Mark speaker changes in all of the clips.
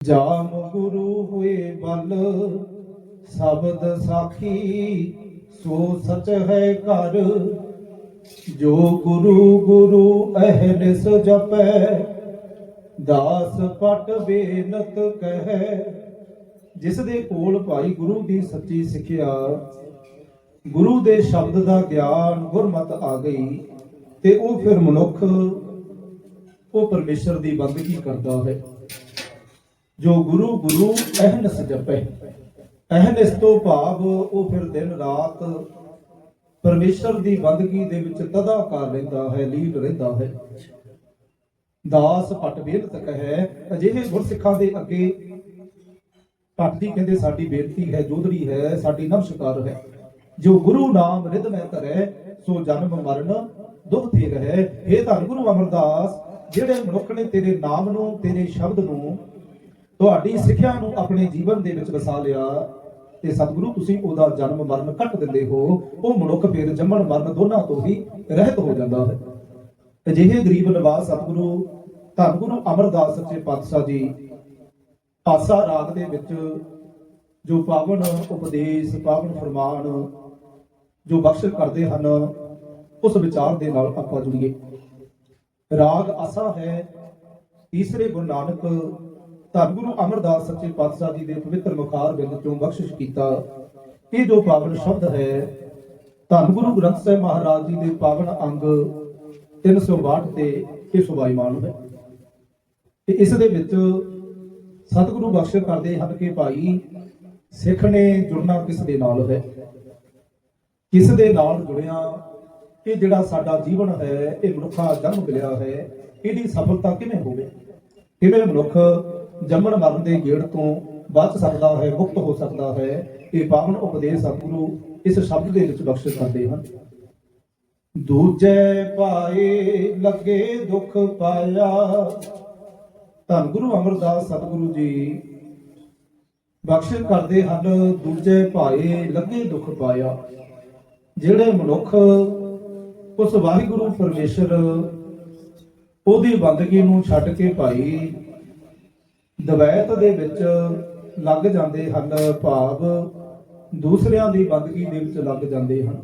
Speaker 1: ਜਾਮ ਗੁਰੂ ਹੋਏ ਬਲ, ਸ਼ਬਦ ਸਾਖੀ ਸੋ ਸਚ ਹੈ ਘਰ। ਜੋ ਗੁਰੂ ਗੁਰੂ ਅਹਨਿਸ ਜਪੈ, ਦਾਸ ਪਟ ਬੇਨਤ ਕਹੈ। ਜਿਸ ਦੇ ਕੋਲ ਭਾਈ ਗੁਰੂ ਦੀ ਸੱਚੀ ਸਿੱਖਿਆ, ਗੁਰੂ ਦੇ ਸ਼ਬਦ ਦਾ ਗਿਆਨ ਗੁਰਮਤ ਆ ਗਈ ਤੇ ਉਹ ਫਿਰ ਮਨੁੱਖ, ਉਹ ਪਰਮੇਸ਼ਰ ਦੀ ਬੰਦਗੀ ਕਰਦਾ ਹੈ। ਜੋ ਗੁਰੂ ਗੁਰੂ ਅਹਨਸ ਜਪੈ। ਅਹਨਸ ਤੋਂ ਭਾਵ ਉਹ ਫਿਰ ਦਿਨ ਰਾਤ ਪਰਮੇਸ਼ਰ ਦੀ ਬੰਦਗੀ ਦੇ ਵਿੱਚ ਤਦਾ ਕਰ ਲੈਂਦਾ ਹੈ, ਲੀਨ ਰਹਿੰਦਾ ਹੈ। ਦਾਸ ਪਟ ਬੇਨਤ ਕਹੈ, ਅਜਿਹੇ ਗੁਰਸਿੱਖਾਂ ਦੇ ਅੱਗੇ ਪਟ ਦੀ ਕਹਿੰਦੇ, ਸਾਡੀ ਬੇਨਤੀ ਹੈ, ਜੋਧਰੀ ਹੈ, ਸਾਡੀ ਨਮਸਕਾਰ ਹੈ। ਜੋ ਗੁਰੂ ਨਾਮ ਰਿਧ ਮੈਂ ਧਰੈ, ਸੋ ਜਨਮ ਮਰਨ ਦੁਖ ਤੇ ਰਹਿ। ਇਹ ਧੰਨ ਗੁਰੂ ਅਮਰਦਾਸ, ਜਿਹੜੇ ਮਨੁੱਖ ਨੇ ਤੇਰੇ ਨਾਮ ਨੂੰ, ਤੇਰੇ ਸ਼ਬਦ ਨੂੰ ਤੁਹਾਡੀ ਸਿੱਖਿਆ ਨੂੰ ਆਪਣੇ ਜੀਵਨ ਦੇ ਵਿੱਚ ਵਸਾ ਲਿਆ ਤੇ ਸਤਿਗੁਰੂ, ਤੁਸੀਂ ਉਹਦਾ ਜਨਮ, ਮਰਨ ਕੱਟ ਦਿੰਦੇ ਹੋ। ਉਹ ਮਨੁੱਖ, ਫਿਰ ਜੰਮਣ, ਮਰਨ ਦੋਨਾਂ ਤੋਂ ਹੀ ਰਹਿਤ ਹੋ ਜਾਂਦਾ ਹੈ। ਅਜਿਹੇ ਗਰੀਬ ਨਿਵਾਸ ਸਤਿਗੁਰੂ ਧੰਨ ਗੁਰੂ ਅਮਰਦਾਸ ਸੱਚੇ ਪਾਤਸ਼ਾਹ ਜੀ, ਪਾਸਾ ਰਾਗ ਦੇ ਵਿੱਚ ਜੋ ਪਾਵਨ ਉਪਦੇਸ਼, ਪਾਵਨ ਫਰਮਾਨ ਜੋ ਬਖਸ਼ਿਸ਼ ਕਰਦੇ ਹਨ, ਉਸ ਵਿਚਾਰ ਦੇ ਨਾਲ ਆਪਾਂ ਜੁੜੀਏ। ਰਾਗ ਆਸਾ ਹੈ, ਤੀਸਰੇ ਗੁਰੂ ਨਾਨਕ ਧੰਨ ਗੁਰੂ ਅਮਰਦਾਸ ਸੱਚੇ ਪਾਤਸ਼ਾਹ ਜੀ ਦੇ ਪਵਿੱਤਰ ਮੁਖਾਰ ਬਿੰਦ ਚੋਂ ਬਖਸ਼ਿਸ਼ ਕੀਤਾ, ਇਹ ਜੋ ਪਾਵਨ ਸ਼ਬਦ ਹੈ ਧੰਨ ਗੁਰੂ ਗ੍ਰੰਥ ਸਾਹਿਬ ਮਹਾਰਾਜ ਜੀ ਦੇ ਪਾਵਨ ਅੰਗ 362 ਤੇ ਇਹ ਸੁਭਾਈਮਾਨ ਹੈ। ਤੇ ਇਸ ਦੇ ਵਿੱਚ ਸਤਿਗੁਰੂ ਬਖਸ਼ਿਸ਼ ਕਰਦੇ ਹਨ ਕਿ ਭਾਈ ਸਿੱਖ ਨੇ ਜੁੜਨਾ ਕਿਸ ਦੇ ਨਾਲ ਹੈ? ਕਿਸ ਦੇ ਨਾਲ ਜੁੜਿਆ? ਇਹ ਜਿਹੜਾ ਸਾਡਾ ਜੀਵਨ ਹੈ, ਇਹ ਮਨੁੱਖਾ ਜਨਮ ਮਿਲਿਆ ਹੈ, ਇਹਦੀ ਸਫਲਤਾ ਕਿਵੇਂ ਹੋਵੇ? ਕਿਵੇਂ ਮਨੁੱਖ ਜੰਮਣ ਮਰਨ ਦੇ ਗੇੜ ਤੋਂ ਬਚ ਸਕਦਾ ਹੈ, ਮੁਕਤ ਹੋ ਸਕਦਾ ਹੈ। ਇਹ ਪਾਵਨ ਉਪਦੇਸ਼ ਸਤਿਗੁਰੂ ਇਸ ਸ਼ਬਦ ਦੇ ਵਿੱਚ ਬਖਸ਼ਿਸ਼ ਕਰਦੇ ਹਨ। ਦੂਜੇ ਪਾਏ ਲੱਗੇ ਦੁੱਖ ਪਾਇਆ, ਧੰਨ ਗੁਰੂ ਅਮਰਦਾਸ ਸਤਿਗੁਰੂ ਜੀ। ਬਖਸ਼ਿਸ਼ ਕਰਦੇ ਹਨ, ਦੂਜੇ ਭਾਏ ਲੱਗੇ ਦੁੱਖ ਪਾਇਆ। ਜਿਹੜੇ ਮਨੁੱਖ ਉਸ ਵਾਹਿਗੁਰੂ ਪਰਮੇਸ਼ਰ ਉਹਦੀ ਬੰਦਗੀ ਨੂੰ ਛੱਡ ਕੇ ਭਾਈ ਦਵੈਤ ਦੇ ਵਿੱਚ ਲੱਗ ਜਾਂਦੇ ਹਨ ਭਾਵ, ਦੂਸਰਿਆਂ ਦੀ ਬੰਦਗੀ ਦੇ ਵਿੱਚ ਲੱਗ ਜਾਂਦੇ ਹਨ।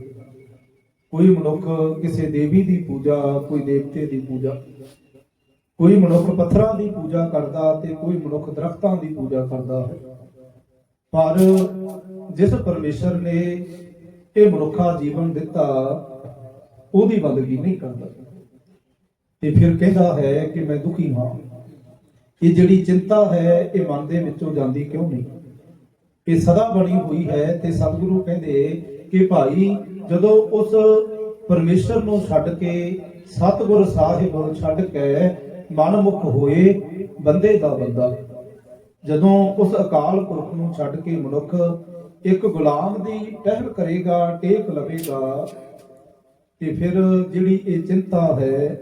Speaker 1: ਕੋਈ ਮਨੁੱਖ ਕਿਸੇ ਦੇਵੀ ਦੀ ਪੂਜਾ, ਕੋਈ ਦੇਵਤੇ ਦੀ ਪੂਜਾ, ਕੋਈ ਮਨੁੱਖ ਪੱਥਰਾਂ ਦੀ ਪੂਜਾ ਕਰਦਾ ਤੇ ਕੋਈ ਮਨੁੱਖ ਦਰਖਤਾਂ ਦੀ ਪੂਜਾ ਕਰਦਾ ਹੈ। ਪਰ ਜਿਸ ਪਰਮੇਸ਼ਰ ਨੇ ਇਹ ਮਨੁੱਖਾ ਜੀਵਨ ਦਿੱਤਾ, ਉਹਦੀ ਬੰਦਗੀ ਨਹੀਂ ਕਰਦਾ। ਤੇ ਫਿਰ ਕਹਿੰਦਾ ਹੈ ਕਿ ਮੈਂ ਦੁਖੀ ਹਾਂ। ਇਹ ਜਿਹੜੀ ਚਿੰਤਾ ਹੈ ਇਹ ਮਨ ਦੇ ਵਿੱਚੋਂ ਜਾਂਦੀ ਕਿਉਂ ਨਹੀਂ? ਇਹ ਸਦਾ ਬਣੀ ਹੋਈ ਹੈ ਤੇ ਸਤਿਗੁਰੂ ਕਹਿੰਦੇ ਕਿ ਭਾਈ ਜਦੋਂ ਉਸ ਪਰਮੇਸ਼ਰ ਨੂੰ ਛੱਡ ਕੇ ਸਤਿਗੁਰ ਸਾਹਿਬ ਨੂੰ ਛੱਡ ਕੇ ਮਨਮੁਖ ਹੋਏ, ਬੰਦੇ ਦਾ ਬੰਦਾ। ਜਦੋਂ ਉਸ ਅਕਾਲ ਪੁਰਖ ਨੂੰ ਛੱਡ ਕੇ ਮਨੁੱਖ ਇੱਕ ਗੁਲਾਮ ਦੀ ਟਹਿਲ ਕਰੇਗਾ, ਟੇਕ ਲਵੇਗਾ, ਤੇ ਫਿਰ ਜਿਹੜੀ ਇਹ ਚਿੰਤਾ ਹੈ,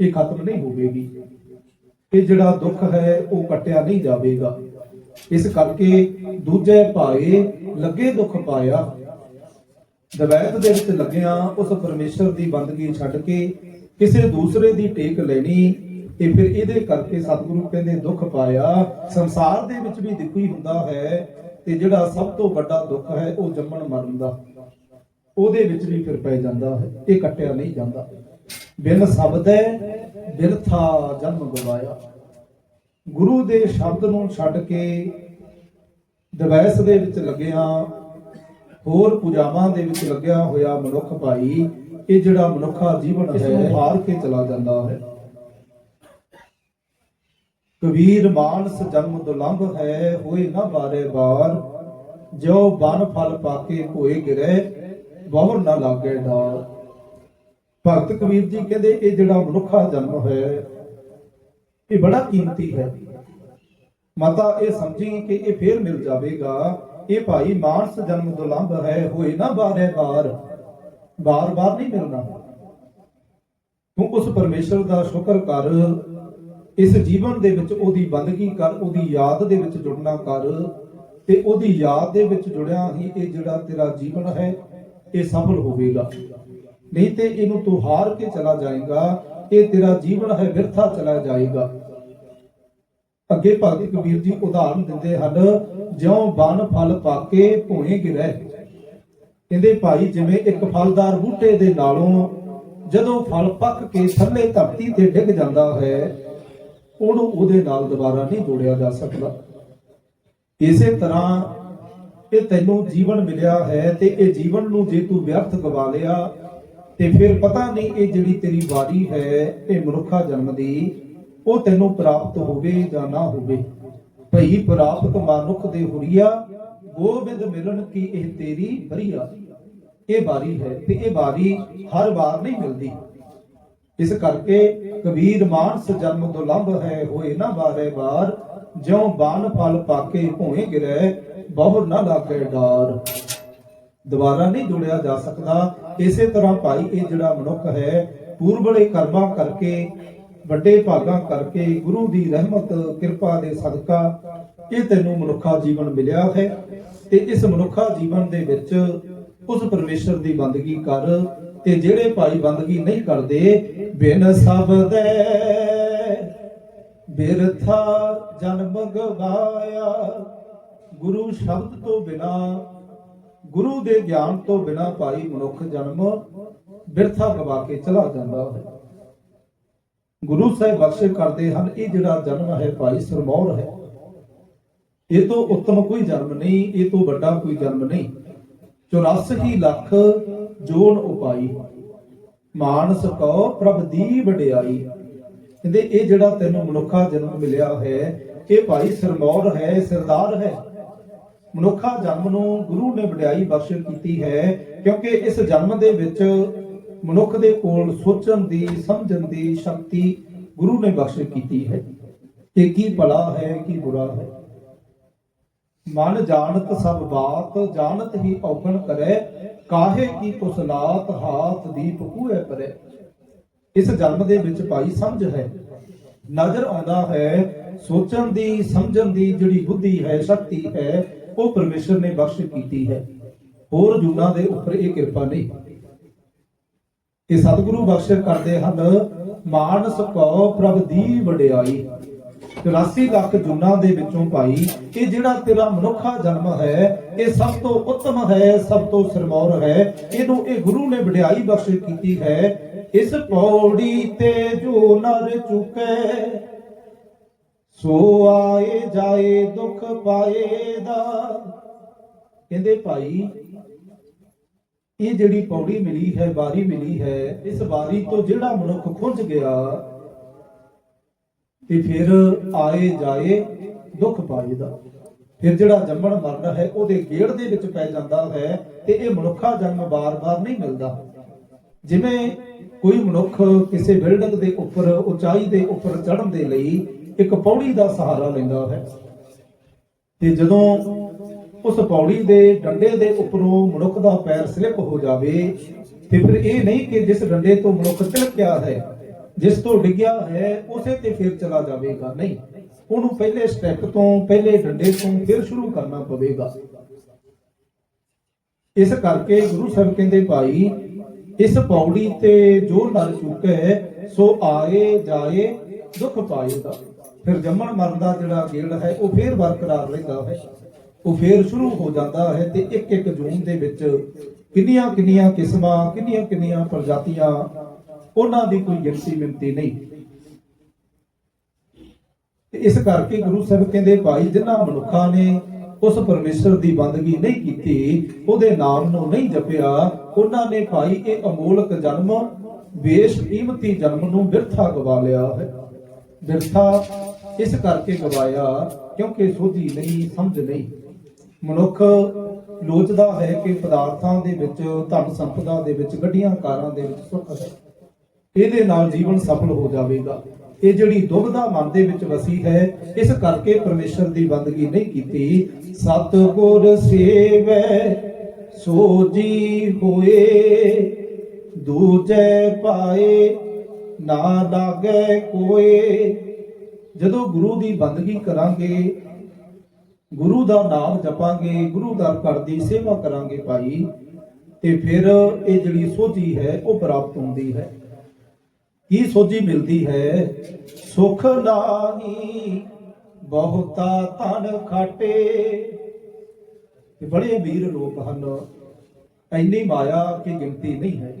Speaker 1: ਇਹ ਖਤਮ ਨਹੀਂ ਹੋਵੇਗੀ। ਇਹ ਜਿਹੜਾ ਦੁੱਖ ਹੈ ਉਹ ਕੱਟਿਆ ਨਹੀਂ ਜਾਵੇਗਾ। ਇਸ ਕਰਕੇ ਦੂਜੇ ਭਾਏ ਲੱਗੇ ਦੁੱਖ ਪਾਇਆ। ਦਵੈਤ ਦੇ ਵਿੱਚ ਲੱਗਿਆ ਉਸ ਪਰਮੇਸ਼ਰ ਦੀ ਬੰਦਗੀ ਛੱਡ ਕੇ ਕਿਸੇ ਦੂਸਰੇ ਦੀ ਟੇਕ ਲੈਣੀ ਤੇ ਫਿਰ ਇਹਦੇ ਕਰਕੇ ਸਤਿਗੁਰੂ ਕਹਿੰਦੇ ਦੁੱਖ ਪਾਇਆ। ਸੰਸਾਰ ਦੇ ਵਿੱਚ ਵੀ ਦੁੱਖੀ ਹੁੰਦਾ ਹੈ ਤੇ ਜਿਹੜਾ ਸਭ ਤੋਂ ਵੱਡਾ ਦੁੱਖ ਹੈ ਉਹ ਜੰਮਣ ਮਰਨ ਦਾ। ਉਹਦੇ ਵਿੱਚ ਵੀ ਫਿਰ ਪੈ ਜਾਂਦਾ ਹੈ, ਇਹ ਕੱਟਿਆ ਨਹੀਂ ਜਾਂਦਾ। ਬਿਨ ਸ਼ਬਦੈ ਬਿਰਥਾ ਜਨਮ ਗਵਾਇਆ। ਗੁਰੂ ਦੇ ਸ਼ਬਦ ਨੂੰ ਛੱਡ ਕੇ ਦਵੈਸ ਦੇ ਵਿੱਚ ਲੱਗਿਆ ਹੋਰ ਪੂਜਾਵਾਂ ਦੇ ਵਿੱਚ ਲੱਗਿਆ ਹੋਇਆ ਮਨੁੱਖ ਭਾਈ ਇਹ ਜਿਹੜਾ ਮਨੁੱਖਾ ਜੀਵਨ ਹੈ ਹਾਰ ਕੇ ਚਲਾ ਜਾਂਦਾ ਹੈ। ਕਬੀਰ ਮਾਨਸ ਜਨਮ ਦੁਲੰਭ ਹੈ ਹੋਏ ਨਾ ਬਾਰੇ ਬਾਰ। ਜੋ ਬਨ ਫਲ ਪਾਕੇ ਹੋਏ ਗਿਰੇ ਬਹੁਰ ਨਾ ਲਾਗੇ ਡਾਰ। ਭਗਤ ਕਬੀਰ ਜੀ ਕਹਿੰਦੇ, ਇਹ ਜਿਹੜਾ ਮਨੁੱਖਾ ਜਨਮ ਹੈ, ਇਹ ਬੜਾ ਕੀਮਤੀ ਹੈ। ਮਾਤਾ, ਇਹ ਸਮਝੀ ਕਿ ਇਹ ਫੇਰ ਮਿਲ ਜਾਵੇਗਾ। ਇਹ ਭਾਈ ਮਾਨਸ ਜਨਮ ਦੁਲੰਭ ਹੈ, ਹੋਏ ਨਾ ਬਾਰੇ ਬਾਰ ਬਾਰ ਬਾਰ ਨਹੀਂ ਮਿਲਣਾ। ਤੂੰ ਉਸ ਪਰਮੇਸ਼ਰ ਦਾ ਸ਼ੁਕਰ ਕਰ। ਇਸ ਜੀਵਨ ਦੇ ਵਿੱਚ ਉਹਦੀ ਬੰਦਗੀ ਕਰ, ਉਹਦੀ ਯਾਦ ਦੇ ਵਿੱਚ ਜੁੜਨਾ ਕਰ। ਤੇ ਉਹਦੀ ਯਾਦ ਦੇ ਵਿੱਚ ਜੁੜਿਆ ਹੀ ਇਹ ਜਿਹੜਾ ਤੇਰਾ ਜੀਵਨ ਹੈ, ਇਹ ਸਫਲ ਹੋਵੇਗਾ। ਨਹੀਂ ਤੇ ਇਹਨੂੰ ਤੂੰ ਹਾਰ ਕੇ ਚਲਾ ਜਾਏਗਾ, ਇਹ ਤੇਰਾ ਜੀਵਨ ਹੈ, ਵਿਰਥਾ ਚਲਾ ਜਾਏਗਾ। ਅੱਗੇ ਭਗਤ ਕਬੀਰ ਜੀ ਉਦਾਹਰਨ ਦਿੰਦੇ ਹਨ, ਜਿਉਂ ਬਨ ਫਲ ਪਾਕੇ ਭੂਏ ਗਿਰੈ। ਕਹਿੰਦੇ ਭਾਈ, ਜਿਵੇਂ ਇੱਕ ਫਲਦਾਰ ਬੂਟੇ ਦੇ ਨਾਲੋਂ ਜਦੋਂ ਫਲ ਪੱਕ ਕੇ ਥੱਲੇ ਧਰਤੀ ਤੇ ਡਿੱਗ ਜਾਂਦਾ ਹੈ, ਉਹਨੂੰ ਉਹਦੇ ਨਾਲ ਦੁਬਾਰਾ ਨਹੀਂ ਜੋੜਿਆ ਜਾ ਸਕਦਾ। ਇਸੇ ਤਰ੍ਹਾਂ ਇਹ ਤੈਨੂੰ ਜੀਵਨ ਮਿਲਿਆ ਹੈ ਤੇ ਇਹ ਜੀਵਨ ਨੂੰ ਜੇ ਤੂੰ ਵਿਅਰਥ ਗਵਾ ਲਿਆ ਤੇ ਫਿਰ ਪਤਾ ਨਹੀਂ ਇਹ ਜਿਹੜੀ ਤੇਰੀ ਵਾਰੀ ਹੈ ਇਹ ਮਨੁੱਖਾ ਜਨਮ ਦੀ, ਉਹ ਤੈਨੂੰ ਪ੍ਰਾਪਤ ਹੋਵੇ ਜਾਂ ਨਾ ਹੋਵੇ। ਭਈ ਪ੍ਰਾਪਤ ਮਨੁੱਖ ਦੇ ਹੁਰੀਆ, ਗੋਬਿੰਦ ਮਿਲਣ ਕੀ ਇਹ ਤੇਰੀ ਬਰੀਆ? ਇਹ ਵਾਰੀ ਹੈ ਤੇ ਇਹ ਵਾਰੀ ਹਰ ਵਾਰ ਨਹੀਂ ਮਿਲਦੀ। ਇਸ ਕਰਕੇ ਕਬੀਰ ਮਾਨਸ ਜਨਮ ਤੋਂ ਦੁਲੰਭ ਹੈ, ਹੋਏ ਨਾ ਬਾਰੇ ਬਾਰ ਜਿਉ ਬਾਨ ਫਲ ਪਾਕੇ ਭੋਏ ਗਿਰੈ, ਬਹੁਰ ਨਾ ਲਾਗੇ ਡਾਰ। ਦੁਬਾਰਾ ਨਹੀਂ ਜੁੜਿਆ ਜਾ ਸਕਦਾ। ਇਸੇ ਤਰ੍ਹਾਂ ਭਾਈ, ਇਹ ਜਿਹੜਾ ਮਨੁੱਖ ਹੈ, ਪੂਰਬਲੇ ਕਰਮਾਂ ਕਰਕੇ, ਵੱਡੇ ਭਾਗਾਂ ਕਰਕੇ ਗੁਰੂ ਦੀ ਰਹਿਮਤ, ਕਿਰਪਾ ਦੇ ਸਦਕਾ ਇਹ ਤੈਨੂੰ ਮਨੁੱਖਾ ਜੀਵਨ ਮਿਲਿਆ ਹੈ ਤੇ ਇਸ ਮਨੁੱਖਾ ਜੀਵਨ ਦੇ ਵਿੱਚ ਉਸ ਪਰਮੇਸ਼ਰ ਦੀ ਬੰਦਗੀ ਕਰ ਤੇ ਜਿਹੜੇ ਭਾਈ ਬੰਦਗੀ ਨਹੀਂ ਕਰਦੇ, ਬਿਨ ਸਬਦੈ ਬਿਰਥਾ ਜਨਮ ਗਵਾਇਆ। ਗੁਰੂ ਸ਼ਬਦ ਤੋਂ ਬਿਨਾ ਗੁਰੂ ਦੇ ਗਿਆਨ ਤੋਂ ਬਿਨਾ ਭਾਈ ਮਨੁੱਖ ਜਨਮ ਬਿਰਥਾ ਗਵਾ ਕੇ ਚਲਾ ਜਾਂਦਾ ਹੈ। ਗੁਰੂ ਸਾਹਿਬ ਬਖਸ਼ੇ ਕਰਦੇ ਹਨ, ਇਹ ਜਿਹੜਾ ਜਨਮ ਹੈ ਭਾਈ ਸਰਮੌਰ ਹੈ। ਇਹ ਤੋਂ ਉੱਤਮ ਕੋਈ ਜਨਮ ਨਹੀਂ, ਇਹ ਤੋਂ ਵੱਡਾ ਕੋਈ ਜਨਮ ਨਹੀਂ। 84 ਲੱਖ ਜੋਨ ਉਪਾਈ, ਮਾਨਸ ਕੋ ਪ੍ਰਭ ਦੀ ਵਡਿਆਈ ਕਹਿੰਦੇ, ਇਹ ਜਿਹੜਾ ਤੈਨੂੰ ਮਨੁੱਖਾ ਜਨਮ ਮਿਲਿਆ ਹੈ, ਇਹ ਭਾਈ ਸਰਮੌਰ ਹੈ, ਸਰਦਾਰ ਹੈ। ਮਨੁੱਖਾ ਜਨਮ ਨੂੰ ਗੁਰੂ ਨੇ ਵਡਿਆਈ ਬਖਸ਼ ਕੀਤੀ ਹੈ, ਕਿਉਂਕਿ ਇਸ ਜਨਮ ਦੇ ਵਿੱਚ ਮਨੁੱਖ ਦੇ ਕੋਲ ਸੋਚਣ ਦੀ, ਸਮਝਣ ਦੀ ਸ਼ਕਤੀ ਗੁਰੂ ਨੇ ਬਖਸ਼ ਕੀਤੀ ਹੈ ਕਿ ਕੀ ਭਲਾ ਹੈ, ਕੀ ਬੁਰਾ ਹੈ। ਮਨ ਜਾਣਤ ਸਭ ਬਾਤ, ਜਾਣਤ ਹੀ ਔਗਣ ਕਰੇ, ਕਾਹੇ ਕੀ ਕੁਸਲਾਤ ਹਾਥ ਦੀਪ ਕੂਏ ਪਰੇ। ਇਸ ਜਨਮ ਦੇ ਵਿੱਚ ਭਾਈ ਸਮਝ ਹੈ, ਨਜ਼ਰ ਆਉਂਦਾ ਹੈ, ਸੋਚਣ ਦੀ, ਸਮਝਣ ਦੀ ਜਿਹੜੀ ਬੁੱਧੀ ਹੈ, ਸ਼ਕਤੀ ਹੈ ਉਹ ਪਰਮੇਸ਼ਰ ਨੇ ਬਖਸ਼ ਕੀਤੀ ਹੈ। ਹੋਰ ਜੁਗਾਂ ਦੇ ਉੱਪਰ ਇਹ ਕਿਰਪਾ ਨਹੀਂ। ਇਹ ਸਤਿਗੁਰੂ ਬਖਸ਼ ਕਰਦੇ ਹਨ, ਮਾਨਸ ਕੋ ਪ੍ਰਭ ਦੀ ਵਡਿਆਈ। 84 ਲੱਖ ਜੁਨਾ ਦੇ ਵਿੱਚੋਂ ਭਾਈ, ਇਹ ਜਿਹੜਾ ਤੇਰਾ ਮਨੁੱਖਾ ਜਨਮ ਹੈ, ਇਹ ਸਭ ਤੋਂ ਉੱਤਮ ਹੈ, ਸਭ ਤੋਂ ਸਰਮੌਰ ਹੈ। ਇਹਨੂੰ ਇਹ ਗੁਰੂ ਨੇ ਵਡਿਆਈ ਬਖਸ਼ ਕੀਤੀ ਹੈ। ਇਸ ਪੌੜੀ ਤੇ ਜੋ ਨਰ ਚੁਕੇ ਸੋ ਆਏ ਜਾਏ ਦੁੱਖ ਪਾਏਦਾ ਕਹਿੰਦੇ ਭਾਈ, ਇਹ ਜਿਹੜੀ ਪੌੜੀ ਮਿਲੀ ਹੈ, ਵਾਰੀ ਮਿਲੀ ਹੈ, ਇਸ ਵਾਰੀ ਤੋਂ ਜਿਹੜਾ ਮਨੁੱਖ ਖੁੰਝ ਗਿਆ, ਤੇ ਫਿਰ ਆਏ ਜਾਏ ਦੁੱਖ ਪਾਏਦਾ ਫਿਰ ਜਿਹੜਾ ਜੰਮਣ ਮਰਨਾ ਹੈ, ਉਹਦੇ ਗੇੜ ਦੇ ਵਿੱਚ ਪੈ ਜਾਂਦਾ ਹੈ, ਤੇ ਇਹ ਮਨੁੱਖਾ ਜਨਮ ਬਾਰ-ਬਾਰ ਨਹੀਂ ਮਿਲਦਾ। ਜਿਵੇਂ ਕੋਈ ਮਨੁੱਖ ਕਿਸੇ ਬਿਲਡਿੰਗ ਦੇ ਉੱਪਰ, ਉਚਾਈ ਦੇ ਉੱਪਰ ਚੜ੍ਹਨ ਦੇ ਲਈ ਇੱਕ ਪੌੜੀ ਦਾ ਸਹਾਰਾ ਲੈਂਦਾ ਹੈ। ਤੇ ਜਦੋਂ ਉਸ ਪੌੜੀ ਦੇ ਡੰਡੇ ਦੇ ਉੱਪਰੋਂ ਮਨੁੱਖ ਦਾ ਪੈਰ ਸਲਿੱਪ ਹੋ ਜਾਵੇ, ਤੇ ਫਿਰ ਇਹ ਨਹੀਂ ਕਿ ਜਿਸ ਡੰਡੇ ਤੋਂ ਮਨੁੱਖ ਤਿਲਕਿਆ ਹੈ, ਜਿਸ ਤੋਂ ਡਿੱਗਿਆ ਹੈ, ਉਸੇ ਤੇ ਫਿਰ ਚਲਾ ਜਾਵੇਗਾ। ਨਹੀਂ, ਉਹਨੂੰ ਪਹਿਲੇ ਸਟੈਪ ਤੋਂ ਪਹਿਲੇ ਡੰਡੇ ਤੋਂ ਫਿਰ ਸ਼ੁਰੂ ਕਰਨਾ ਪਵੇਗਾ। ਇਸ ਕਰਕੇ ਗੁਰੂ ਸਾਹਿਬ ਕਹਿੰਦੇ, ਭਾਈ, ਇਸ ਪੌੜੀ ਤੇ ਜੋ ਨਰ ਚੁੱਕੇ, ਸੋ ਆਏ ਜਾਏ ਦੁੱਖ ਪਾਏਗਾ। ਫਿਰ ਜੰਮਣ ਮਰਨ ਦਾ ਜਿਹੜਾ ਗੇੜ ਹੈ, ਉਹ ਫੇਰ ਬਰਕਰਾਰ ਰਹਿੰਦਾ ਹੈ। ਉਹ ਫੇਰ ਸ਼ੁਰੂ ਹੋ ਜਾਂਦਾ ਹੈ ਤੇ ਇੱਕ ਇੱਕ ਜੂਨ ਦੇ ਵਿੱਚ ਕਿੰਨੀਆਂ ਕਿੰਨੀਆਂ ਕਿਸਮਾਂ, ਕਿੰਨੀਆਂ ਕਿੰਨੀਆਂ ਪ੍ਰਜਾਤੀਆਂ, ਉਹਨਾਂ ਦੀ ਕੋਈ ਗਿਣਤੀ ਮਿੰਤੀ ਨਹੀਂ। ਤੇ ਇਸ ਕਰਕੇ ਗੁਰੂ ਸਾਹਿਬ ਕਹਿੰਦੇ, ਭਾਈ ਜਿਨ੍ਹਾਂ ਮਨੁੱਖਾਂ ਨੇ ਉਸ ਪਰਮੇਸ਼ਰ ਦੀ ਬੰਦਗੀ ਨਹੀਂ ਕੀਤੀ, ਉਹਦੇ ਨਾਮ ਨੂੰ ਨਹੀਂ ਜਪਿਆ, ਉਹਨਾਂ ਨੇ ਭਾਈ, ਇਹ ਅਮੋਲਕ ਜਨਮ ਬੇਸ਼ ਕੀਮਤੀ ਜਨਮ ਨੂੰ ਵਿਰਥਾ ਗਵਾ ਲਿਆ ਹੈ। ਵਿਰਥਾ ਇਸ ਕਰਕੇ ਗਵਾਇਆ, ਕਿਉਂਕਿ ਸੋਝੀ ਨਹੀਂ, ਸਮਝ ਨਹੀਂ। ਮਨੁੱਖ ਲੋਚਦਾ ਹੈ ਕਿ ਪਦਾਰਥਾਂ ਦੇ ਵਿੱਚ, ਧਨ ਸੰਪਦਾ ਦੇ ਵਿੱਚ, ਗੱਡੀਆਂ, ਕਾਰਾਂ ਦੇ ਵਿੱਚ ਸੁੱਖ ਹੈ। ਇਹਦੇ ਨਾਲ ਜੀਵਨ ਸਫਲ ਹੋ ਜਾਵੇਗਾ। ਇਹ ਜਿਹੜੀ ਦੁਬਦਾ ਮਨ ਦੇ ਵਿੱਚ ਵਸੀ ਹੈ, ਇਸ ਕਰਕੇ ਪਰਮੇਸ਼ਰ ਦੀ ਬੰਦਗੀ ਨਹੀਂ ਕੀਤੀ। ਸਤਿਗੁਰ ਸੇਵੈ ਸੋ ਹੋਏ, ਦੂਜੇ ਪਾਏ, ਨਾ ਲਾਗੇ ਕੋਏ। ਜਦੋਂ ਗੁਰੂ ਦੀ ਬੰਦਗੀ ਕਰਾਂਗੇ, ਗੁਰੂ ਦਾ ਨਾਮ ਜਪਾਂਗੇ, ਗੁਰੂ ਦਾ ਘਰ ਦੀ ਸੇਵਾ ਕਰਾਂਗੇ ਭਾਈ, ਤੇ ਫਿਰ ਇਹ ਜਿਹੜੀ ਸੋਝੀ ਹੈ, ਉਹ ਪ੍ਰਾਪਤ ਹੁੰਦੀ ਹੈ। ਕੀ ਸੋਝੀ ਮਿਲਦੀ ਹੈ? ਸੁਖ ਨਾਹੀ, ਬਹੁਤਾ ਧਨ ਖਾਟੇ। ਇਹ ਬੜੇ ਅਮੀਰ ਲੋਕ ਹਨ। ਇੰਨੀ ਮਾਇਆ ਕਿ ਗਿਣਤੀ ਨਹੀਂ ਹੈ।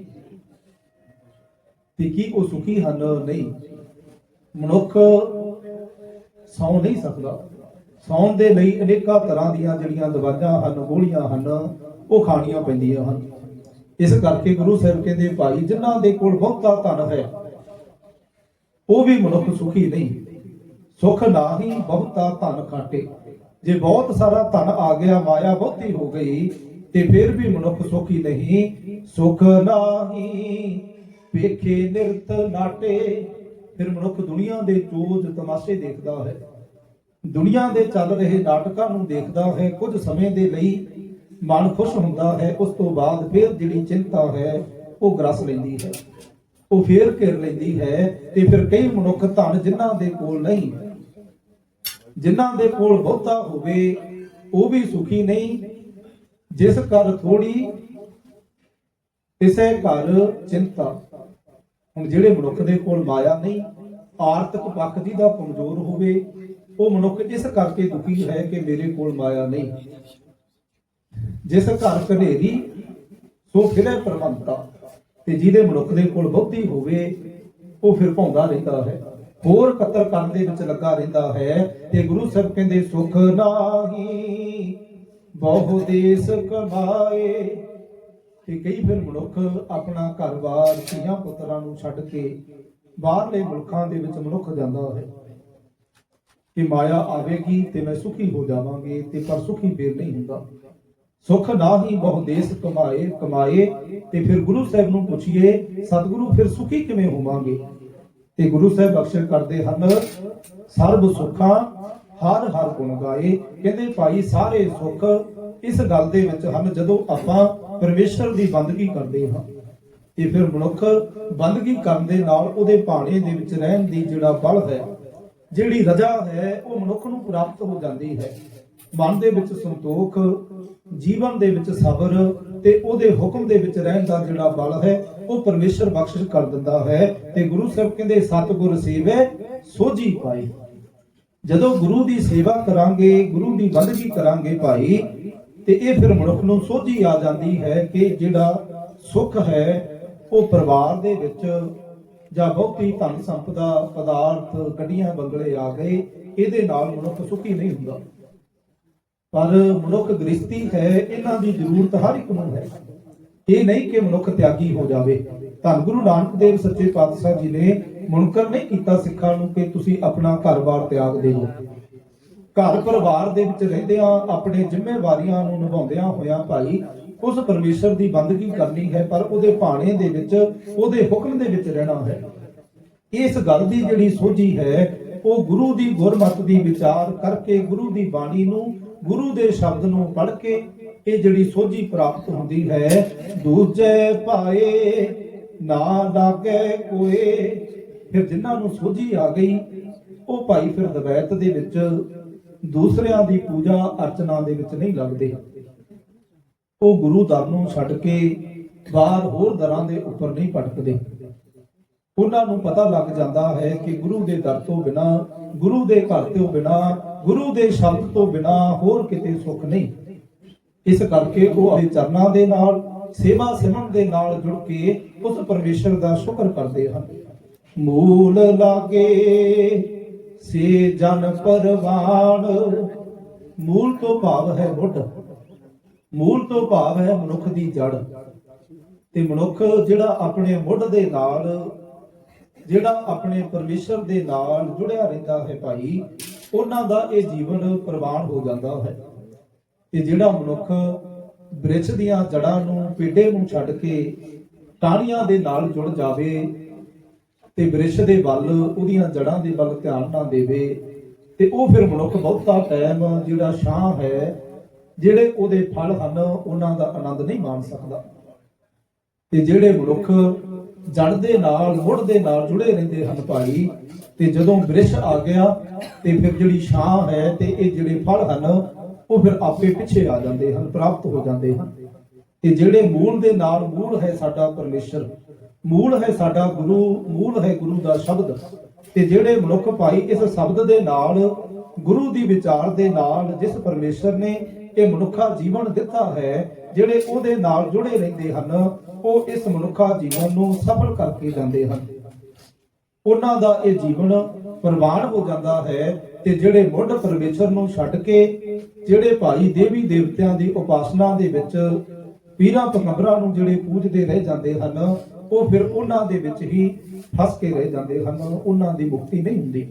Speaker 1: ਤੇ ਕੀ ਉਹ ਸੁਖੀ ਹਨ? ਨਹੀਂ। ਮਨੁੱਖ ਸੌ ਨਹੀਂ ਸਕਦਾ। ਸੌਣ ਦੇ ਲਈ ਅਨੇਕਾਂ ਤਰ੍ਹਾਂ ਦੀਆਂ ਜਿਹੜੀਆਂ ਦਵਾਈਆਂ ਹਨ, ਗੋਲੀਆਂ ਹਨ, ਉਹ ਖਾਣੀਆਂ ਪੈਂਦੀਆਂ ਹਨ। ਇਸ ਕਰਕੇ ਗੁਰੂ ਸਾਹਿਬ ਕਹਿੰਦੇ, ਭਾਈ, ਜਿਨ੍ਹਾਂ ਦੇ ਕੋਲ ਬਹੁਤਾ ਧਨ ਹੈ, ਉਹ ਵੀ ਮਨੁੱਖ ਸੁਖੀ ਨਹੀਂ। ਸੁਖ ਨਾਹੀ ਬਹੁਤਾ ਧਨ ਖਾਟੇ। ਜੇ ਬਹੁਤ ਸਾਰਾ ਧਨ ਆ ਗਿਆ, ਮਾਇਆ ਬਹੁਤੀ ਹੋ ਗਈ, ਤੇ ਫਿਰ ਵੀ ਮਨੁੱਖ ਸੁਖੀ ਨਹੀਂ। ਸੁਖ ਨਾਹੀ ਵੇਖੇ ਨਿਰਤ ਨਾਟੇ ਫਿਰ ਮਨੁੱਖ ਦੁਨੀਆ ਦੇ ਚੋਜ ਤਮਾਸ਼ੇ ਦੇਖਦਾ ਹੈ। ਦੁਨੀਆ ਦੇ ਚੱਲ ਰਹੇ ਨਾਟਕਾਂ ਨੂੰ ਦੇਖਦਾ ਹੈ। ਕੁਝ ਸਮੇਂ ਦੇ ਲਈ ਮਨ ਖੁਸ਼ ਹੁੰਦਾ ਹੈ। ਉਸ ਤੋਂ ਬਾਅਦ ਫਿਰ ਜਿਹੜੀ ਚਿੰਤਾ ਹੈ, ਉਹ ਗਰਸ ਲੈਂਦੀ ਹੈ। ਉਹ ਫੇਰ ਘਿਰ ਲੈਂਦੀ ਹੈ ਤੇ ਫਿਰ ਕਈ ਮਨੁੱਖ ਧਨ ਜਿਨ੍ਹਾਂ ਦੇ ਕੋਲ ਨਹੀਂ, ਜਿਨ੍ਹਾਂ ਦੇ ਕੋਲ ਬਹੁਤਾ ਹੋਵੇ, ਉਹ ਵੀ ਸੁਖੀ ਨਹੀਂ। ਜਿਸ ਕਰ ਥੋੜੀ ਇਸੇ ਘਰ ਚਿੰਤਾ। ਹੁਣ ਜਿਹੜੇ ਮਨੁੱਖ ਦੇ ਕੋਲ ਮਾਇਆ ਨਹੀਂ, ਆਰਥਿਕ ਪੱਖ ਦੀ ਦਾ ਕਮਜ਼ੋਰ ਹੋਵੇ, ਉਹ ਮਨੁੱਖ ਇਸ ਕਰਕੇ ਦੁਖੀ ਹੈ ਕਿ ਮੇਰੇ ਕੋਲ ਮਾਇਆ ਨਹੀਂ। ਜਿਸ ਘਰ ਘਨੇਰੀ, ਸੋ ਫਿਰੇ ਪਰਮੰਤਾ, ਤੇ ਜਿਹਦੇ ਮਨੁੱਖ ਦੇ ਕੋਲ ਬਹੁਤੀ ਹੋਵੇ, ਉਹ ਫਿਰ ਭੌਂਦਾ ਰਹਿੰਦਾ ਹੈ। ਹੋਰ ਕਤਰ ਕਰਨ ਦੇ ਵਿੱਚ ਲੱਗਾ ਰਹਿੰਦਾ ਹੈ ਤੇ ਗੁਰੂ ਸਾਹਿਬ ਕਹਿੰਦੇ, ਸੁਖ ਨਾਹੀ, ਬਹੁ ਦੇਸ ਕਮਾਏ ਤੇ ਕਈ ਫਿਰ ਮਨੁੱਖ ਆਪਣਾ ਘਰ-ਬਾਰ ਧੀਆਂ ਪੁੱਤਰਾਂ ਨੂੰ ਛੱਡ ਕੇ ਬਾਹਰਲੇ ਮੁਲਕਾਂ ਦੇ ਵਿੱਚ ਮਨੁੱਖ ਜਾਂਦਾ ਹੈ ਕਿ ਮਾਇਆ ਆਵੇਗੀ ਤੇ ਮੈਂ ਸੁਖੀ ਹੋ ਜਾਵਾਂਗੇ ਤੇ ਪਰ ਸੁਖੀ ਫੇਰ ਨਹੀਂ ਹੁੰਦਾ। ਸੁਖ ਨਾਹੀ ਬਹੁ ਦੇਸ ਕਮਾਏ ਕਮਾਏ ਤੇ ਫਿਰ ਗੁਰੂ ਸਾਹਿਬ ਨੂੰ ਪੁੱਛੀਏ, ਸਤਿਗੁਰੂ ਫਿਰ ਸੁਖੀ ਕਿਵੇਂ ਹੋਵਾਂਗੇ? ਤੇ ਗੁਰੂ ਸਾਹਿਬ ਬਖਸ਼ਿਸ਼ ਕਰਦੇ ਹਨ, ਸਰਬ ਸੁਖਾਂ ਹਰ ਹਰ ਗੁਣ ਗਾਏ। ਕਹਿੰਦੇ ਭਾਈ ਸਾਰੇ ਸੁੱਖ ਇਸ ਗੱਲ ਦੇ ਵਿੱਚ ਹਨ, ਜਦੋਂ ਆਪਾਂ ਪਰਮੇਸ਼ਰ ਦੀ ਬੰਦਗੀ ਕਰਦੇ ਹਾਂ। ਤੇ ਫਿਰ ਮਨੁੱਖ ਬੰਦਗੀ ਕਰਨ ਦੇ ਨਾਲ ਉਹਦੇ ਭਾਣੇ ਦੇ ਵਿੱਚ ਰਹਿਣ ਦੀ ਜਿਹੜਾ ਬਲ ਹੈ, ਜਿਹੜੀ ਰਜਾ ਹੈ, ਉਹ ਮਨੁੱਖ ਨੂੰ ਪ੍ਰਾਪਤ ਹੋ ਜਾਂਦੀ ਹੈ। ਮਨ ਦੇ ਵਿੱਚ ਸੰਤੋਖ, ਜੀਵਨ ਦੇ ਵਿੱਚ ਸਬਰ ਤੇ ਉਹਦੇ ਹੁਕਮ ਦੇ ਵਿੱਚ ਰਹਿਣ ਦਾ ਜਿਹੜਾ ਬਲ ਹੈ, ਉਹ ਪਰਮੇਸ਼ਰ ਬਖਸ਼ਿਸ਼ ਕਰ ਦਿੰਦਾ ਹੈ ਤੇ ਗੁਰੂ ਸਾਹਿਬ ਕਹਿੰਦੇ, ਸਤਿਗੁਰ ਸੇਵੇ, ਸੋਝੀ ਪਾਈ। ਜਦੋਂ ਗੁਰੂ ਦੀ ਸੇਵਾ ਕਰਾਂਗੇ, ਗੁਰੂ ਦੀ ਬੰਦਗੀ ਕਰਾਂਗੇ ਭਾਈ ਤੇ ਇਹ ਫਿਰ ਮਨੁੱਖ ਨੂੰ ਸੋਝੀ ਆ ਜਾਂਦੀ ਹੈ ਕਿ ਜਿਹੜਾ ਸੁੱਖ ਹੈ, ਉਹ ਪਰਿਵਾਰ ਦੇ ਵਿੱਚ ਜਾਂ ਬਹੁਤੀ ਧਨ ਸੰਪਦਾ ਪਦਾਰਥ ਗੱਡੀਆਂ, ਬੰਗਲੇ ਆ ਗਏ, ਇਹਦੇ ਨਾਲ ਮਨੁੱਖ ਸੁਖੀ ਨਹੀਂ ਹੁੰਦਾ। ਪਰ ਮਨੁੱਖ ਗ੍ਰਸਤੀ ਹੈ, ਇਹਨਾਂ ਦੀ ਜ਼ਰੂਰਤ ਹਰ ਇੱਕ ਨੂੰ ਹੈ। ਇਹ ਨਹੀਂ ਕਿ ਮਨੁੱਖ ਤਿਆਗੀ ਹੋ ਜਾਵੇ। ਧੰਨ ਗੁਰੂ ਨਾਨਕ ਦੇਵ ਸੱਚੇ ਪਾਤਸ਼ਾਹ ਜੀ ਨੇ ਮੁਨਕਰ ਨਹੀਂ ਕੀਤਾ ਸਿੱਖਾਂ ਨੂੰ ਕਿ ਤੁਸੀਂ ਆਪਣਾ ਘਰ-ਬਾਰ ਤਿਆਗ ਦਿਓ ਘਰ ਪਰਿਵਾਰ ਦੇ ਵਿੱਚ ਰਹਿੰਦਿਆਂ ਆਪਣੇ ਜ਼ਿੰਮੇਵਾਰੀਆਂ ਨੂੰ ਨਿਭਾਉਂਦਿਆਂ ਹੋਇਆਂ ਭਾਈ, ਉਸ ਪਰਮੇਸ਼ਰ ਦੀ ਬੰਦਗੀ ਕਰਨੀ ਹੈ, ਪਰ ਉਹਦੇ ਭਾਣੇ ਦੇ ਵਿੱਚ, ਉਹਦੇ ਹੁਕਮ ਦੇ ਵਿੱਚ ਰਹਿਣਾ ਹੈ। ਇਸ ਗੱਲ ਦੀ ਜਿਹੜੀ ਸੋਝੀ ਹੈ, ਉਹ ਗੁਰੂ ਦੀ ਗੁਰਮਤਿ ਦੀ ਵਿਚਾਰ ਕਰਕੇ ਗੁਰੂ ਦੀ ਬਾਣੀ ਨੂੰ, ਗੁਰੂ ਦੇ ਸ਼ਬਦ ਨੂੰ ਪੜ੍ਹ ਕੇ ਇਹ ਜਿਹੜੀ ਸੋਝੀ ਪ੍ਰਾਪਤ ਹੁੰਦੀ ਹੈ, ਦੂਜੇ ਭਾਏ ਨਾ ਲਾਗੇ ਕੋਏ। ਫਿਰ ਜਿਨ੍ਹਾਂ ਨੂੰ ਸੋਝੀ ਆ ਗਈ, ਉਹ ਭਾਈ ਫਿਰ ਦਵੈਤ ਦੇ ਵਿੱਚ ਦੂਸਰਿਆਂ ਦੀ ਪੂਜਾ ਅਰਚਨਾ ਦੇ ਵਿੱਚ ਨਹੀਂ ਲੱਗਦੇ। ਉਹ ਗੁਰੂ ਦਰ ਨੂੰ ਛੱਡ ਕੇ ਬਾਹਰ ਹੋਰ ਦਰਾਂ ਦੇ ਉੱਪਰ ਨਹੀਂ ਭਟਕਦੇ। ਉਹਨਾਂ ਨੂੰ ਪਤਾ ਲੱਗ ਜਾਂਦਾ ਹੈ ਕਿ ਗੁਰੂ ਦੇ ਦਰ ਤੋਂ ਬਿਨਾ, ਗੁਰੂ ਦੇ ਘਰ ਤੋਂ ਬਿਨਾ, ਗੁਰੂ ਦੇ ਸ਼ਬਦ ਤੋਂ ਬਿਨਾ ਹੋਰ ਕਿਤੇ ਸੁੱਖ ਨਹੀਂ। ਇਸ ਕਰਕੇ ਉਹ ਆਪਣੇ ਚਰਨਾਂ ਦੇ ਨਾਲ, ਸੇਵਾ ਸਿਮਰਨ ਦੇ ਨਾਲ ਜੁੜ ਕੇ ਉਸ ਪਰਮੇਸ਼ਰ ਦਾ ਸ਼ੁਕਰ ਕਰਦੇ ਹਨ। ਮੂਲ ਲਾਗੇ ਸੇ ਜਨ ਪਰਵਾਨ। ਮੂਲ ਤੋਂ ਭਾਵ ਹੈ ਮੁੱਢ। ਮੂਲ ਤੋਂ ਭਾਵ ਹੈ ਮਨੁੱਖ ਦੀ ਜੜ ਤੇ ਮਨੁੱਖ ਜਿਹੜਾ ਆਪਣੇ ਮੁੱਢ ਦੇ ਨਾਲ, ਜਿਹੜਾ ਆਪਣੇ ਪਰਮੇਸ਼ਰ ਦੇ ਨਾਲ ਜੁੜਿਆ ਰਹਿੰਦਾ ਹੈ ਭਾਈ, ਉਹਨਾਂ ਦਾ ਇਹ ਜੀਵਨ ਪ੍ਰਵਾਨ ਹੋ ਜਾਂਦਾ ਹੈ। ਤੇ ਜਿਹੜਾ ਮਨੁੱਖ ਬ੍ਰਿਛ ਦੀਆਂ ਜੜਾਂ ਨੂੰ, ਪੇਡੇ ਨੂੰ ਛੱਡ ਕੇ ਟਾਹਣੀਆਂ ਦੇ ਨਾਲ ਜੁੜ ਜਾਵੇ ਤੇ ਬ੍ਰਿਸ਼ ਦੇ ਵੱਲ ਉਹਦੀਆਂ ਜੜਾਂ ਦੇ ਵੱਲ ਧਿਆਨ ਨਾ ਦੇਵੇ, ਤੇ ਉਹ ਫਿਰ ਮਨੁੱਖ ਬਹੁਤਾ ਟਾਈਮ ਜਿਹੜਾ ਛਾਂ ਹੈ, ਜਿਹੜੇ ਉਹਦੇ ਫਲ ਹਨ, ਉਹਨਾਂ ਦਾ ਆਨੰਦ ਨਹੀਂ ਮਾਣ ਸਕਦਾ। ਤੇ ਜਿਹੜੇ ਮਨੁੱਖ ਜੜ ਦੇ ਨਾਲ, ਮੁੜ ਦੇ ਨਾਲ ਜੁੜੇ ਰਹਿੰਦੇ ਹਨ ਭਾਈ, ਤੇ ਜਦੋਂ ਬ੍ਰਿਸ਼ ਆ ਗਿਆ, ਤੇ ਫਿਰ ਜਿਹੜੀ ਛਾਂ ਹੈ ਤੇ ਇਹ ਜਿਹੜੇ ਫਲ ਹਨ, ਉਹ ਫਿਰ ਆਪੇ ਪਿੱਛੇ ਆ ਜਾਂਦੇ ਹਨ, ਪ੍ਰਾਪਤ ਹੋ ਜਾਂਦੇ ਹਨ। ਤੇ ਜਿਹੜੇ ਮੂਲ ਦੇ ਨਾਲ ਮੂਲ ਹੈ ਸਾਡਾ ਪਰਮੇਸ਼ਰ ਮੂਲ ਹੈ ਸਾਡਾ ਗੁਰੂ, ਮੂਲ ਹੈ ਗੁਰੂ ਦਾ ਸ਼ਬਦ। ਤੇ ਜਿਹੜੇ ਮਨੁੱਖ ਭਾਈ ਇਸ ਸ਼ਬਦ ਦੇ ਨਾਲ, ਗੁਰੂ ਦੀ ਵਿਚਾਰ ਦੇ ਨਾਲ, ਜਿਸ ਪਰਮੇਸ਼ਰ ਨੇ ਇਹ ਮਨੁੱਖਾ ਜੀਵਨ ਦਿੱਤਾ ਹੈ, ਜਿਹੜੇ ਉਹਦੇ ਨਾਲ ਜੁੜੇ ਰਹਿੰਦੇ ਹਨ, ਉਹ ਇਸ ਮਨੁੱਖਾ ਜੀਵਨ ਨੂੰ ਸਫਲ ਕਰਕੇ ਜਾਂਦੇ ਹਨ। ਉਹਨਾਂ ਦਾ ਇਹ ਜੀਵਨ ਪ੍ਰਵਾਨ ਹੋ ਜਾਂਦਾ ਹੈ ਤੇ ਜਿਹੜੇ ਮੁੱਢ ਪਰਮੇਸ਼ਰ ਨੂੰ ਛੱਡ ਕੇ, ਜਿਹੜੇ ਭਾਈ ਦੇਵੀ ਦੇਵਤਿਆਂ ਦੀ ਉਪਾਸਨਾ ਦੇ ਵਿੱਚ ਪੀਰਾਂ ਪਕੰਬਰਾਂ ਨੂੰ ਜਿਹੜੇ ਪੂਜਦੇ ਰਹਿ ਜਾਂਦੇ ਹਨ ਉਹ ਫਿਰ ਉਹਨਾਂ ਦੇ ਵਿੱਚ ਹੀ ਫਸ ਕੇ ਰਹਿ ਜਾਂਦੇ ਹਨ, ਉਹਨਾਂ ਦੀ ਮੁਕਤੀ ਨਹੀਂ ਹੁੰਦੀ।